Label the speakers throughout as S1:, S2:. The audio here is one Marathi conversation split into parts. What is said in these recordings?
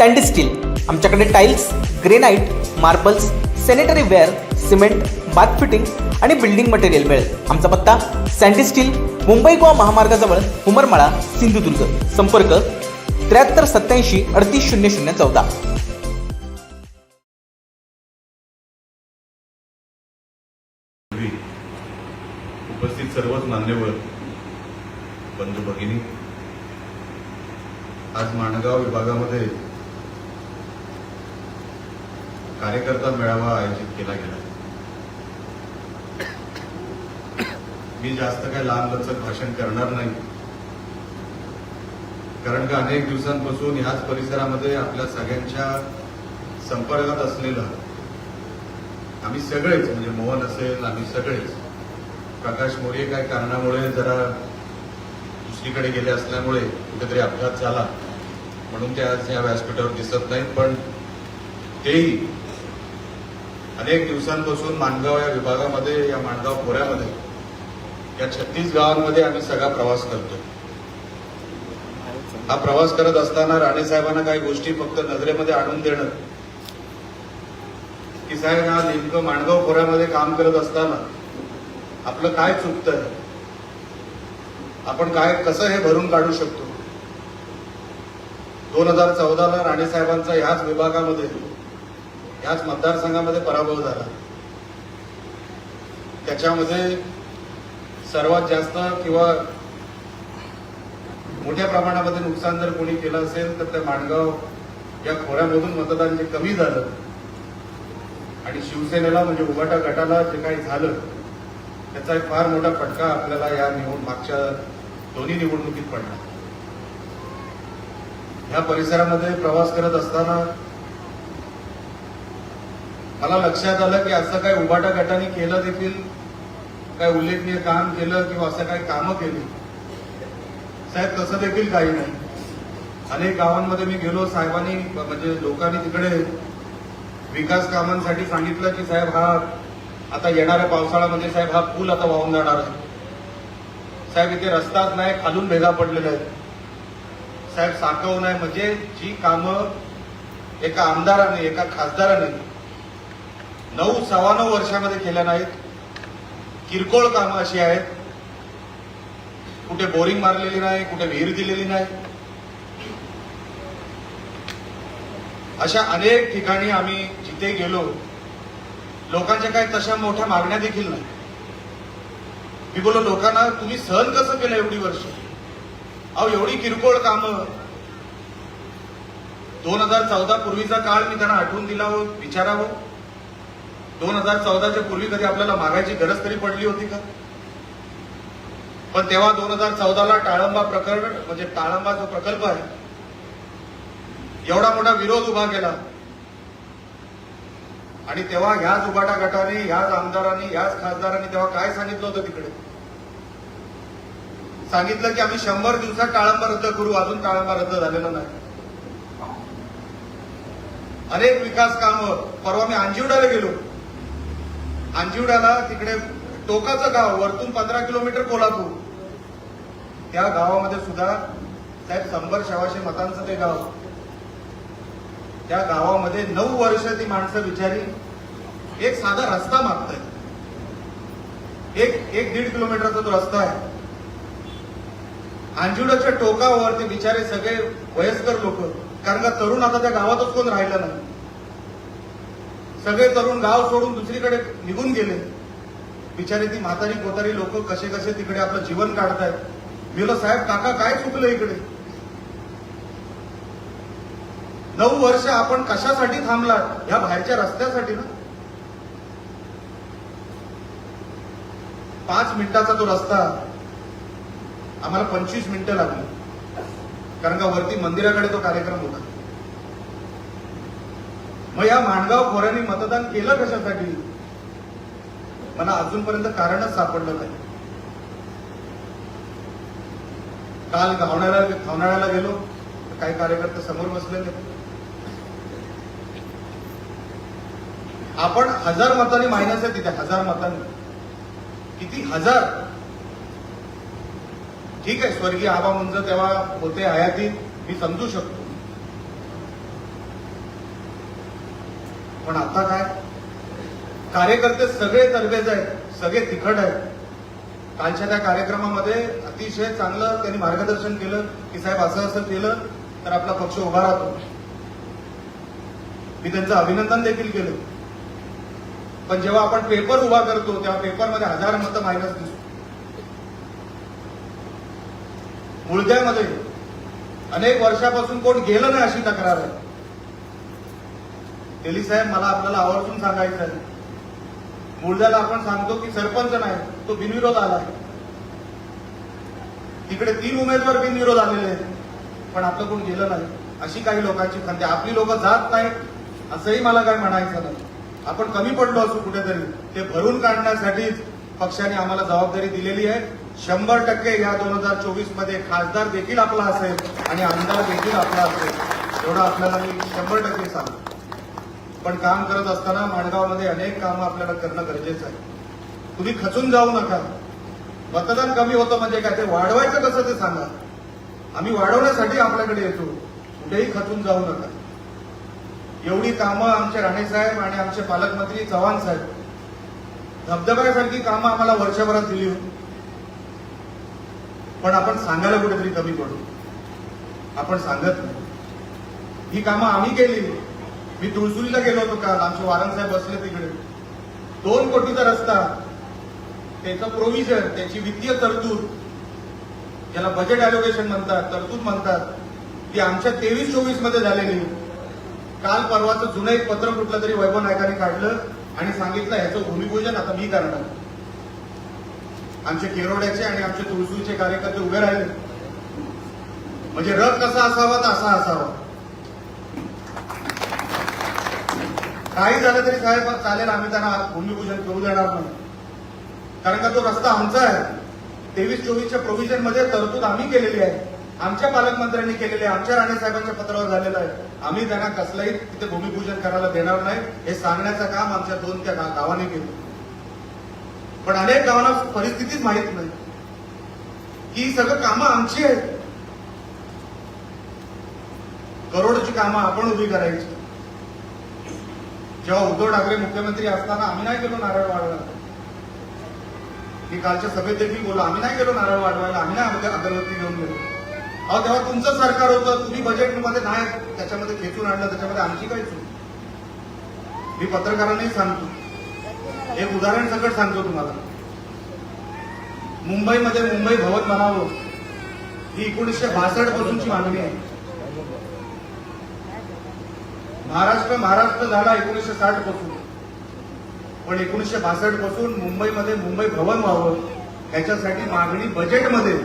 S1: सँडी स्टील आमच्याकडे tiles granite marbles sanitary ware cement bath fitting आणि बिल्डिंग मटेरियल मिळेल. आमचा पत्ता सँडी स्टील मुंबई गोवा महामार्गाजवळ उमरमाळा सिंधुदुर्ग. संपर्क त्र्याहत्तर सत्याऐंशी अडतीस शून्य शून्य चौदा.
S2: उपस्थित सर्वच मान्यवर बंधू भगिनी आज माणगाव विभागामध्ये कार्यकर्ता मेळावा आयोजित केला गेला. मी जास्त काही लांब लचक भाषण करणार नाही. कारण का अनेक दिवसांपासून ह्याच परिसरामध्ये आपल्या सगळ्यांच्या संपर्कात असलेलं आम्ही सगळेच म्हणजे मोहन असेल आम्ही सगळेच. प्रकाश मोरे काय कारणामुळे जरा दुसरीकडे गेले असल्यामुळे कुठेतरी अपघात झाला. म्हणून ते आज या व्यासपीठावर दिसत नाहीत पण तेही अनेक दिवसांपासून माणगाव या विभागामध्ये या माणगाव खोऱ्यामध्ये या छत्तीस गावांमध्ये आम्ही सगळा प्रवास करतो हा प्रवास करत असताना राणे साहेबांना काही गोष्टी फक्त नजरेमध्ये आणून देणं की साहेब हा नेमकं माणगाव खोऱ्यामध्ये काम करत असताना आपलं काय चुकतंय? आपण काय कसं हे भरून काढू शकतो? दोन हजार चौदाला राणे साहेबांचा ह्याच विभागामध्ये याच मतदारसंघामध्ये पराभव झाला. त्याच्यामध्ये सर्वात जास्त किंवा मोठ्या प्रमाणामध्ये नुकसान जर कोणी केलं असेल तर त्या माणगाव या खोऱ्यामधून मतदान जे कमी झालं आणि शिवसेनेला म्हणजे उभाटा गटाला जे काही झालं त्याचा एक फार मोठा फटका आपल्याला या निवड मागच्या दोन्ही निवडणुकीत पडला. या परिसरामध्ये प्रवास करत असताना मला लक्षात आलं की असं काही उभाटा गटाने केलं देखील काय उल्लेखनीय काम केलं किंवा असं काही कामं केली. साहेब तसं देखील काही नाही. अनेक गावांमध्ये मी गेलो साहेबांनी म्हणजे लोकांनी तिकडे विकास कामांसाठी सांगितलं की साहेब हा आता येणाऱ्या पावसाळ्यामध्ये साहेब हा पूल आता वाहून जाणार आहे. साहेब इथे रस्ताच नाही खालून भेगा पडलेला आहे साहेब साकवून नाही म्हणजे जी कामं एका आमदाराने एका खासदाराने नऊ सव्वा नऊ वर्षामध्ये केल्या नाहीत. किरकोळ कामं अशी आहेत. कुठे बोरिंग मारलेली नाही कुठे विहीर दिलेली नाही. अशा अनेक ठिकाणी आम्ही जिथे गेलो लोकांच्या काही तशा मोठ्या मागण्या देखील नाही. मी बोललो लोकांना तुम्ही सहन कसं केलं एवढी वर्ष? अहो एवढी किरकोळ कामं. दोन हजार चौदा पूर्वीचा काळ मी त्यांना आठवून दिला हो विचारावं. दोन हजार चौदाच्या पूर्वी कधी आपल्याला मागायची गरज तरी पडली होती का? पण तेव्हा दोन हजार चौदाला टाळंबा प्रकरण म्हणजे टाळंबा जो प्रकल्प आहे एवढा मोठा विरोध उभा केला. आणि तेव्हा ह्याच उभाटा गटाने ह्याच आमदारांनी ह्याच खासदारांनी तेव्हा काय सांगितलं होतं तिकडे? सांगितलं की आम्ही शंभर दिवसात टाळंबा रद्द करू अजून टाळंबा रद्द झालेला नाही. अनेक विकास कामं परवा मी अंजिवड्याला गेलो. अंजिवड्याला तिकडे टोकाचं गाव वरतून पंधरा किलोमीटर कोल्हापूर. त्या गावामध्ये सुद्धा साहेब शंभर शहाशे मतांचं ते गाव. त्या गावामध्ये नऊ वर्ष ती माणसं बिचारी एक साधा रस्ता मागतायत. एक एक दीड किलोमीटरचा तो रस्ता आहे. अंजुडाच्या टोकावर ते बिचारे सगळे वयस्कर लोक कारण का तरुण आता त्या गावातच कोण राहिलं नाही. सगळे तरुण गाव सोडून दुसरीकडे निघून गेले. बिचारे ती म्हातारी कोतारी लोक कसे कसे तिकडे आपलं जीवन काढतायत. मी साहेब काका काय चुकलं इकडे? नऊ वर्ष आपण कशासाठी थांबला ह्या बाहेरच्या रस्त्यासाठी ना? पाच मिनिटाचा तो रस्ता आम्हाला पंचवीस मिनिटं लागली. कारण का वरती मंदिराकडे तो कार्यक्रम होता. मग या माणगाव खोऱ्यांनी मतदान केलं कशासाठी? मला अजूनपर्यंत कारणच सापडलं नाही. काल गावणाऱ्या खावणाऱ्याला गेलो तर काही कार्यकर्ते समोर बसलेले. आपण हजार मतांनी मायनस आहे तिथे हजार मतांनी. किती? हजार. ठीक आहे स्वर्गीय आबा मुंज तेव्हा होते हयातीत मी समजू शकतो. पण आता काय? कार्यकर्ते सगळे तरबेज आहेत सगळे तिखट आहेत. कालच्या त्या कार्यक्रमामध्ये अतिशय चांगलं त्यांनी मार्गदर्शन केलं की साहेब असं असं केलं तर आपला पक्ष उभा राहतो. मी त्यांचं अभिनंदन देखील केलं. पण जेव्हा आपण पेपर उभा करतो तेव्हा पेपरमध्ये हजार मतं मायनस दिसतो मुळद्यामध्ये अनेक वर्षापासून कोण गेलं नाही अशी तक्रार आहे. तेली साहेब मला आपल्याला आवर्जून सांगायचं आहे. मुळद्याला आपण सांगतो की सरपंच नाही तो बिनविरोध आला तिकडे तीन उमेदवार बिनविरोध आलेले आहेत पण आपलं कोण गेलं नाही. अशी काही लोकांची खंती. आपली लोक जात नाहीत असंही मला काय म्हणायचं नाही. आपण कमी पडलो असू कुठेतरी ते भरून काढण्यासाठीच पक्षाने आम्हाला जबाबदारी दिलेली आहे. शंभर टक्के या दोन हजार चोवीसमध्ये खासदार देखील आपला असेल आणि आमदार देखील आपला असेल. एवढं आपल्याला मी शंभर टक्के सांगतो. पण काम करत असताना माणगावमध्ये अनेक कामं आपल्याला करणं गरजेचं आहे. तुम्ही खचून जाऊ नका. मतदान कमी होतं म्हणजे काय? ते वाढवायचं कसं ते सांगा. आम्ही वाढवण्यासाठी आपल्याकडे येतो. कुठेही खचून जाऊ नका. एवढी कामं आमचे राणे साहेब आणि आमचे पालकमंत्री चव्हाण साहेब. धबधब्यासारखी कामं आम्हाला वर्षभरात दिली होती. पण आपण सांगायला कुठेतरी कमी पडू. आपण सांगत नाही. ही कामं आम्ही केली मी तुळसुलीला गेलो होतो काल. आमचे वारण साहेब बसले तिकडे. दोन कोटीचा रस्ता. त्याचं प्रोव्हिजन त्याची वित्तीय तरतूद. ज्याला बजेट अलोकेशन म्हणतात तरतूद म्हणतात. ती आमच्या तेवीस चोवीसमध्ये झालेली. काल परवाचं जुनं एक पत्र कुठलं तरी वैभव नायकाने काढलं आणि सांगितलं ह्याचं भूमिपूजन आता मी करणार. आमचे केरोड्याचे आणि आमचे तुळसूचे कार्यकर्ते उभे राहिले. म्हणजे रथ कसा असावा तर असा असावा. काही झालं तरी साहेब चालेल आम्ही त्यांना भूमिपूजन करू देणार नाही. कारण का तो रस्ता आमचा आहे. तेवीस चोवीसच्या प्रोव्हिजनमध्ये तरतूद आम्ही केलेली आहे. आमच्या पालकमंत्र्यांनी केलेली आहे. आमच्या राणे साहेबांच्या पत्रावर झालेलं आहे. आम्ही त्यांना कसलंही तिथे भूमिपूजन करायला देणार नाही. हे सांगण्याचं काम आमच्या दोन त्या गावाने गावांनी केलं. पण अनेक गावांना परिस्थितीच माहीत नाही. की सगळं कामं आमची आहेत. करोडची कामं आपण उभी करायची. जेव्हा उद्धव ठाकरे मुख्यमंत्री असताना आम्ही नाही गेलो नारळ वाढवायला. मी कालच्या सभेत देखील बोललो आम्ही नाही गेलो नारळ वाढवायला आम्ही नाही अगरबत्ती घेऊन गेलो. अहो तेव्हा तुमचं सरकार होतं तुम्ही बजेटमध्ये नाही त्याच्यामध्ये खेचून आणलं त्याच्यामध्ये आमची काय चूक. मी पत्रकारांनाही सांगतो. एक उदाहरण सकट सांगतो तुम्हाला. मुंबईमध्ये मुंबई भवन बनावं ही एकोणीसशे बासष्ट पासूनची मागणी आहे. महाराष्ट्र महाराष्ट्र झाला एकोणीसशे साठपासून. पण एकोणीसशे बासष्टपासून मुंबईमध्ये मुंबई भवन व्हावं याच्यासाठी मागणी बजेटमध्ये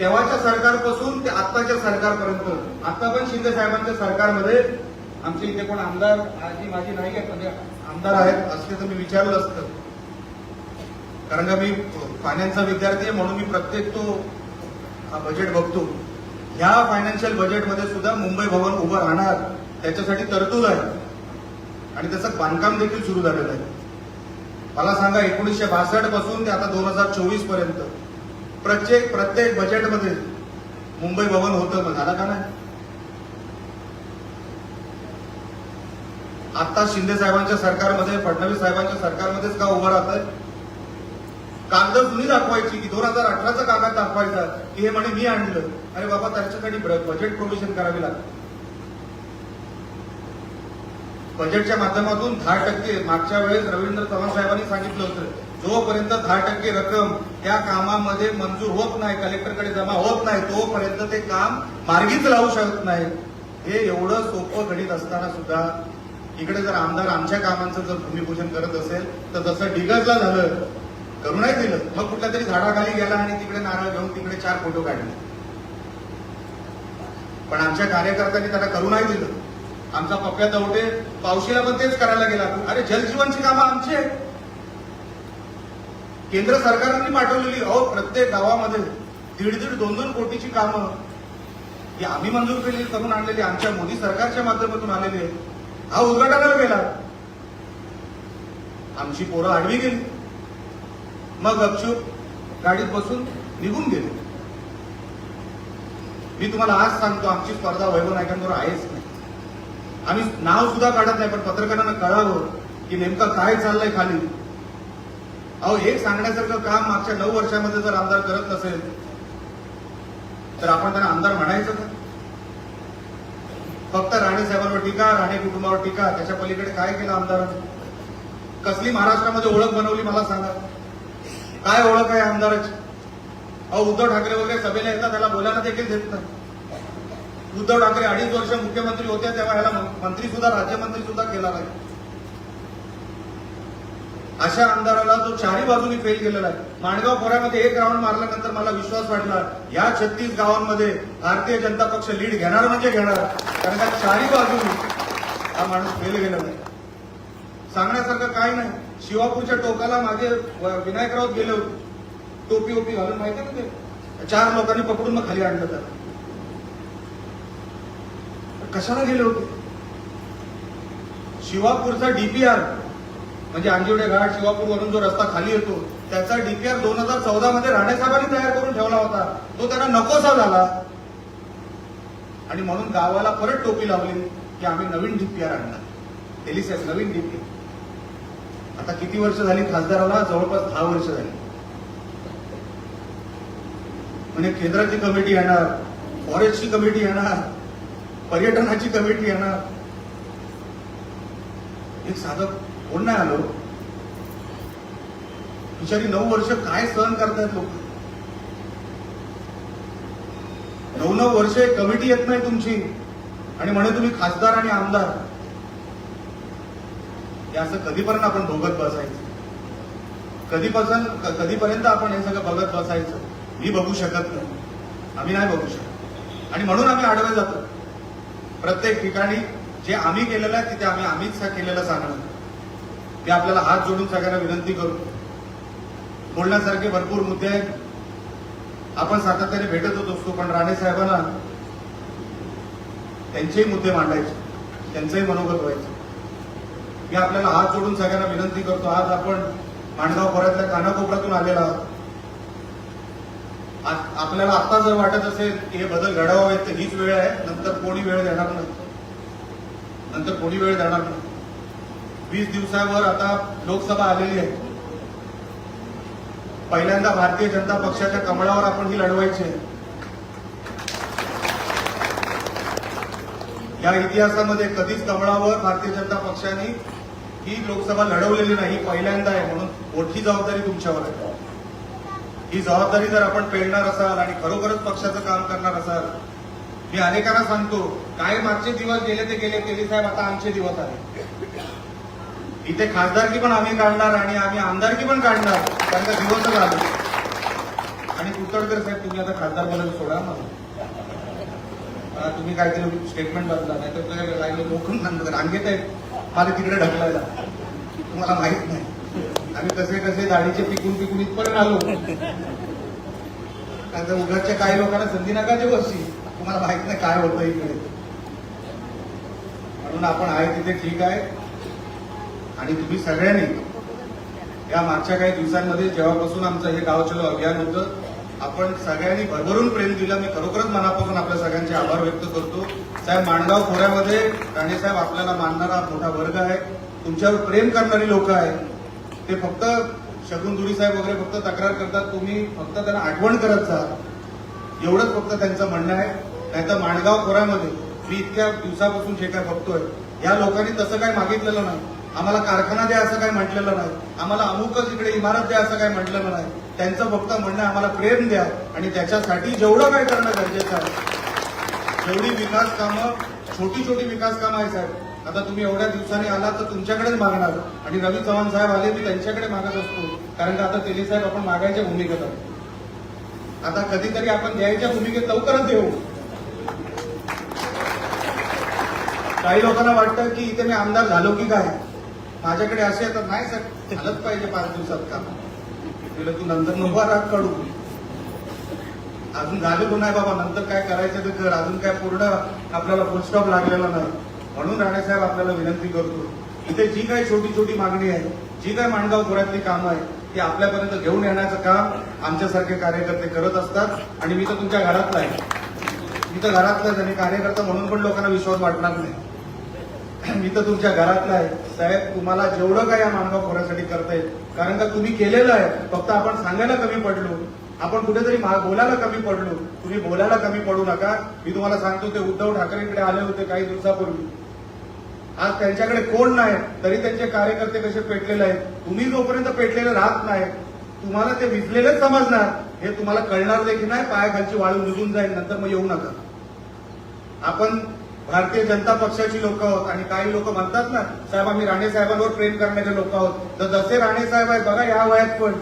S2: तेव्हाच्या सरकारपासून ते आत्ताच्या सरकारपर्यंत. आता पण शिंदे साहेबांच्या सरकारमध्ये आमचे इथे कोण आमदार आजी माझी नाही आहेत म्हणजे आमदार आहेत असते तर मी विचारलं असतं. कारण का मी फायनान्सचा विद्यार्थी आहे म्हणून मी प्रत्येक तो हा बजेट बघतो. ह्या फायनान्शियल बजेटमध्ये सुद्धा मुंबई भवन उभं राहणार. त्याच्यासाठी तरतूद आहे. आणि त्याचं बांधकाम देखील सुरू झालेलं आहे. मला सांगा एकोणीसशे बासष्टपासून ते आता दोन हजार चोवीसपर्यंत प्रत्येक प्रत्येक बजेटमध्ये मुंबई भवन होतं मग झालं का नाही? आता शिंदे साहेबांच्या सरकारमध्ये फडणवीस साहेबांच्या सरकारमध्येच का उभं राहतंय? कागद जुनी दाखवायची की दोन हजार अठराचा कागद दाखवायचा की हे म्हणे मी आणलं. अरे बाबा त्याच्यासाठी बजेट प्रोव्हिजन करावी लागतं. बजेटच्या माध्यमातून दहा टक्के. मागच्या वेळेस रवींद्र चव्हाण साहेबांनी सांगितलं होतं जोपर्यंत दहा टक्के रक्कम त्या कामामध्ये मंजूर होत नाही कलेक्टरकडे जमा होत नाही तोपर्यंत ते काम मार्गीच लावू शकत नाही. हे एवढं सोपं घडीत असताना सुद्धा इकडे जर आमदार आमच्या कामांचं जर भूमिपूजन करत असेल तर जसं डिगजला झालं करू नाही दिलं. मग कुठल्या तरी झाडाखाली गेला आणि तिकडे नारळ घेऊन तिकडे चार फोटो काढले. पण आमच्या कार्यकर्त्यांनी त्याला करू नाही दिलं. आमचा पप्प्या दवटे पावशीला पण तेच करायला गेला. अरे जलजीवनची कामं आमची आहेत. केंद्र सरकारने पाठवलेली. अहो प्रत्येक गावामध्ये दीड दीड दोन दोन कोटीची कामं. ही आम्ही मंजूर केलेली करून आणलेली. आमच्या मोदी सरकारच्या माध्यमातून आलेली आहे हा उद्घाटनाला गेला. आमची पोरं आडवी गेली. मग गपचूप गाडीत बसून निघून गेले. मी तुम्हाला आज सांगतो आमची स्पर्धा वैभव नायकांवर आहेच. आम्ही नाव सुद्धा काढत नाही पण पत्रकारांना कळावं की नेमकं काय चाललंय खाली. अहो एक सांगण्यासारखं काम मागच्या नऊ वर्षामध्ये जर आमदार करत नसेल तर आपण त्यांना आमदार म्हणायचं का? फक्त राणे साहेबांवर टीका राणे कुटुंबावर टीका त्याच्या पलीकडे काय केलं आमदारांनी? कसली महाराष्ट्रामध्ये ओळख बनवली मला सांगा. काय ओळख आहे आमदाराची? अहो उद्धव ठाकरे वगैरे सभेला येतात त्याला बोलायला देखील देत नाही. उद्धव ठाकरे अडीच वर्ष मुख्यमंत्री होते तेव्हा ह्याला मंत्री सुद्धा राज्यमंत्री सुद्धा केला नाही. अशा आमदाराला जो चारही बाजूनी फेल केलेला आहे. माणगाव खोऱ्यामध्ये एक राऊंड मारल्यानंतर मला विश्वास वाटला या छत्तीस गावांमध्ये भारतीय जनता पक्ष लीड घेणार म्हणजे घेणार. कारण का चारही बाजूनी हा माणूस फेल गेलेला आहे. सांगण्यासारखं काही नाही. शिवापूरच्या टोकाला मागे विनायक राऊत गेले होते. टोपी ओपी घालून माहिती ना ते? चार लोकांनी पकडून मग खाली आणलं तर कशाला गेले होते? शिवापूरचा डीपीआर म्हणजे अंजिवडे घाट शिवापूर वरून जो रस्ता खाली येतो त्याचा डीपीआर दोन हजार चौदा मध्ये राणेसाहेबांनी तयार करून ठेवला होता. तो त्यांना नकोसा झाला. आणि म्हणून गावाला परत टोपी लावली की आम्ही नवीन डीपीआर आणणार. एलिसेस नवीन डीपीआर आता किती वर्ष झाली खासदाराला? जवळपास दहा वर्ष झाली. म्हणजे केंद्राची कमिटी येणार फॉरेस्टची कमिटी येणार पर्यटनाची कमिटी येणार. एक साधं कोण नाही आलो. बिचारी नऊ वर्ष काय सहन करतायत लोक? नऊ नऊ वर्ष कमिटी येत नाही तुमची. आणि म्हणे तुम्ही खासदार आणि आमदार. हे असं कधीपर्यंत आपण बघत बसायचं? कधीपासून कधीपर्यंत आपण हे सगळं बघत बसायचं? मी बघू शकत नाही. आम्ही नाही बघू शकत. आणि म्हणून आम्ही आडवे जातो. प्रत्येक ठिकाणी जे आम्ही केलेलं आहे तिथे आम्ही आम्हीच केलेलं सांगणार ते आपल्याला हात जोडून सगळ्यांना विनंती करतो बोलण्यासारखे भरपूर मुद्दे आहेत. आपण सातत्याने भेटत होत असतो पण राणे साहेबांना त्यांचेही मुद्दे मांडायचे त्यांचंही मनोगत व्हायचं. मी आपल्याला हात जोडून सगळ्यांना विनंती करतो आज आपण माणगाव खोऱ्यातल्या कानाकोपऱ्यातून आलेला आहोत. आपल्याला आता जर वाटत असेल की हे बदल घडावे तर हीच वेळ आहे. नंतर कोणी वेळ देणार नाही. नंतर कोणी वेळ देणार नाही. वीस दिवसावर आता लोकसभा आलेली आहे. पहिल्यांदा भारतीय जनता पक्षाच्या कमळावर आपण ही लढवायची आहे. या इतिहासामध्ये कधीच कमळावर भारतीय जनता पक्षाने ही लोकसभा लढवलेली नाही पहिल्यांदा आहे म्हणून मोठी जबाबदारी तुमच्यावर आहे. ही जबाबदारी जर आपण पेलणार असाल आणि खरोखरच पक्षाचं काम करणार असाल मी अनेकांना सांगतो काय मागचे दिवस गेले ते गेले तेली साहेब आता आमचे दिवस आले इथे खासदारकी पण आम्ही काढणार आणि आम्ही आमदारकी पण काढणार कारण का दिवसच आले आणि कुतडकर साहेब तुम्ही आता खासदार बोलायला सोडा मला तुम्ही काहीतरी स्टेटमेंट बदला नाही तर तुझ्या राहिलं सांगतो रांगेत आहेत. मला तिकडे ढकलायला. तुम्हाला माहीत नाही. आम्ही कसे कसे दाढीचे पिकून पिकून इथपर्यंत आलो. कारण उघडच्या काही लोकांना संधी नका देऊ अशी. तुम्हाला माहीत नाही काय होतं इकडे. म्हणून आपण आहे तिथे ठीक आहे. आणि तुम्ही सगळ्यांनी या मागच्या काही दिवसांमध्ये जेव्हापासून आमचं हे गाव चलो अभियान होतं आपण सगळ्यांनी भरभरून प्रेम दिलं. मी खरोखरच मनापासून आपल्या सगळ्यांचे आभार व्यक्त करतो. साहेब माणगाव खोऱ्यामध्ये राणेसाहेब आपल्याला मानणारा मोठा वर्ग आहे. तुमच्यावर प्रेम करणारी लोक आहेत. ते फक्त शगुन साहेब वगैरे फक्त तक्रार करतात तुम्ही फक्त त्यांना आठवण करत जा. एवढंच फक्त त्यांचं म्हणणं आहे. नाहीतर माणगाव खोऱ्यामध्ये मी इतक्या दिवसापासून जे काय बघतोय या लोकांनी तसं काय मागितलेलं नाही. आम्हाला कारखाना द्या असं काय म्हटलेलं नाही. आम्हाला अमुकच इकडे इमारत द्या असं काय म्हटलेलं नाही. त्यांचं फक्त म्हणणं आम्हाला प्रेम द्या. आणि त्याच्यासाठी जेवढं काय करणं गरजेचं आहे. जेवढी विकास कामं छोटी छोटी विकास कामं आहे साहेब. आता तुम्ही एवढ्या दिवसांनी आला तर तुमच्याकडेच मागणार. आणि रवी चव्हाण साहेब आले मी त्यांच्याकडे मागत असतो. कारण का आता तेली साहेब आपण मागायच्या भूमिकेत आहोत. आता कधीतरी आपण द्यायच्या भूमिकेत लवकरच देऊ काही लोकांना वाटतं की इथे मी आमदार झालो की काय? माझ्याकडे असे येतात नाही सर. झालंच पाहिजे पाच दिवसात काम. तिला तू नंतर नको राग काढू अजून झालेलो नाही बाबा. नंतर काय करायचं ते कर अजून काय पूर्ण आपल्याला फुलस्टॉप लागलेला नाही. म्हणून राणेसाहेब आपल्याला विनंती करतो इथे जी काही छोटी छोटी मागणी आहे जी काही माणगाव खोऱ्यातली कामं आहे ती आपल्यापर्यंत घेऊन येण्याचं काम आमच्यासारखे कार्यकर्ते करत असतात. आणि मी तर तुमच्या घरातला आहे. मी तर घरातलाच आणि कार्यकर्ता म्हणून पण लोकांना विश्वास वाटणार नाही. मी तर तुमच्या घरातला आहे. साहेब तुम्हाला जेवढं काय या माणगाव खोऱ्यासाठी करता येईल कारण का तुम्ही केलेलं आहे फक्त आपण सांगायला कमी पडलो आपण कुठेतरी बोलायला कमी पडलो तुम्ही बोलायला कमी पडू नका. मी तुम्हाला सांगतो ते उद्धव ठाकरेंकडे आले होते काही दिवसापूर्वी. आज त्यांच्याकडे कोण नाही तरी त्यांचे कार्यकर्ते कसे पेटलेले आहेत? तुम्ही जोपर्यंत पेटलेले राहत नाही तुम्हाला ते विजलेलेच समजणार. हे तुम्हाला कळणार देखील नाही पायाखालची वाळू निघून जाईल नंतर मग येऊ नका. आपण भारतीय जनता पक्षाची लोक आहोत आणि काही लोक म्हणतात ना साहेब आम्ही राणे साहेबांवर प्रेम करणारे लोक आहोत. तर जसे राणे साहेब आहेत बघा या वयात पण.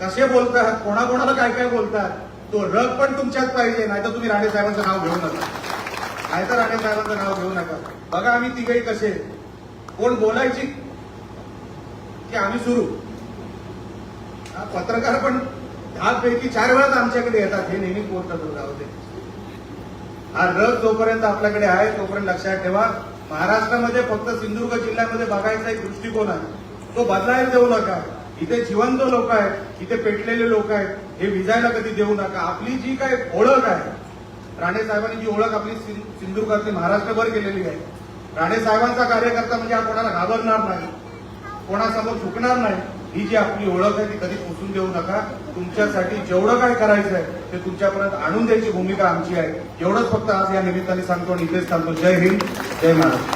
S2: कसे बोलतात? कोणाकोणाला काय काय बोलतात? तो रग पण तुमच्यात पाहिजे नाहीतर तुम्ही राणे साहेबांचं नाव घेऊ नका. नाहीतर राणे साहेबांचं नाव घेऊ नका. बघा आम्ही तिघही कसे कोण बोलायची? की आम्ही सुरू? हा, पत्रकार पण दहा पैकी चार वेळाच आमच्याकडे येतात. हे नेहमी बोलतात होते हा रथ जोपर्यंत आपल्याकडे आहे तोपर्यंत लक्षात ठेवा. महाराष्ट्रामध्ये फक्त सिंधुदुर्ग जिल्ह्यामध्ये बघायचा एक दृष्टिकोन आहे. तो बदलायला देऊ नका. इथे जिवंत लोक आहेत इथे पेटलेले लोक आहेत. हे विजायला कधी देऊ नका. आपली जी काय ओळख आहे राणे साहेबांनी जी ओळख आपली सिंधुदुर्गातली महाराष्ट्रभर केलेली आहे. राणे साहेबांचा कार्यकर्ता म्हणजे हा कोणाला घाबरणार नाही. कोणासमोर झुकणार नाही. ही जी आपली ओळख आहे ती कधी पुसून देऊ नका. तुमच्यासाठी जेवढं काय करायचं आहे ते तुमच्यापर्यंत आणून द्यायची भूमिका आमची आहे. एवढंच फक्त आज या निमित्ताने सांगतो आणि इथेच सांगतो जय हिंद. जय महाराष्ट्र.